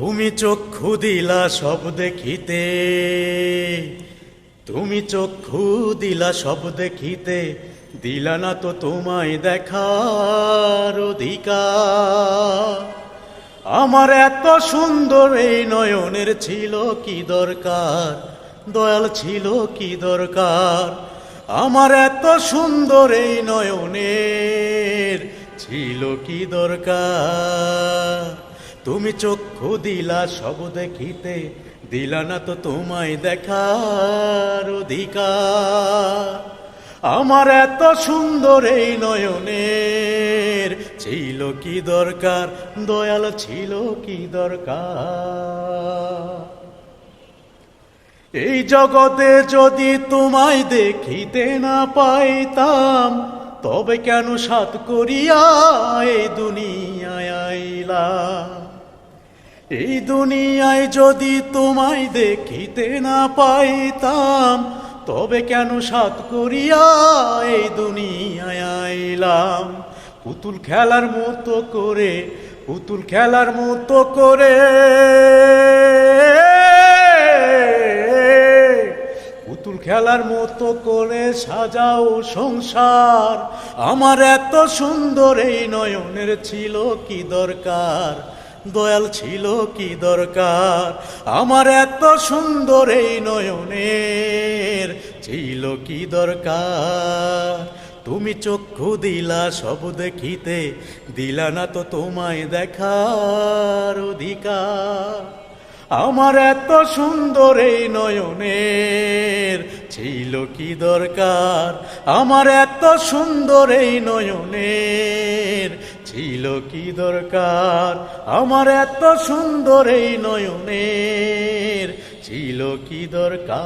তুমি চক্ষু দিলা সব দেখিতে। তুমি চক্ষু দিলা সব দেখিতে, দিলা না তো তোমায় দেখার অধিকার। আমার এত সুন্দর এই নয়নের ছিল কি দরকার? দয়াল ছিল কি দরকার? আমার এত সুন্দর এই নয়নের ছিল কি দরকার? তুমি চক্ষু দিলা সব দেখিতে, দিলা না তো তোমায় দেখার অধিকার। আমার এত সুন্দর এই নয়নের, ছিল কি দরকার? দয়াল ছিল কি দরকার? এই জগতে যদি তোমায় দেখিতে না পাইতাম, তবে কেন সাত করিয়া এই দুনিয়ায় আইলাম? এই দুনিয়ায় যদি তোমায় দেখিতে না পাইতাম, তবে কেন সাত করিয়া এই দুনিয়ায় আইলাম? পুতুল খেলার মতো করে, পুতুল খেলার মতো করে। পুতুল খেলার মতো করে সাজাও সংসার। আমার এত সুন্দর এই নয়নের ছিল কি দরকার? দয়াল ছিল কি দরকার? আমার এত সুন্দর এই নয়নের ছিল কি দরকার? তুমি চক্ষু দিলা, সব দেখিতে দিলা না তো তোমায় দেখার অধিকার। আমার এত সুন্দর এই নয়নের ছিল কি দরকার? আমার এত সুন্দর এই নয়নের ছিল কি দরকার? আমার এত সুন্দর এই নয়নের ছিল কি দরকার?